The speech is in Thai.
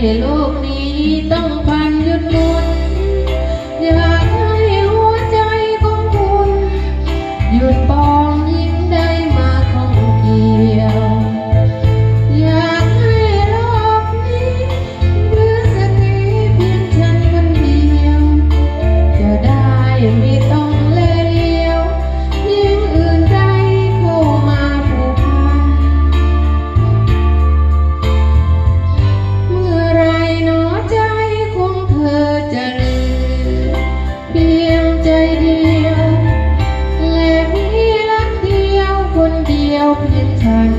ให้โลกนี้ต้องพัน থাক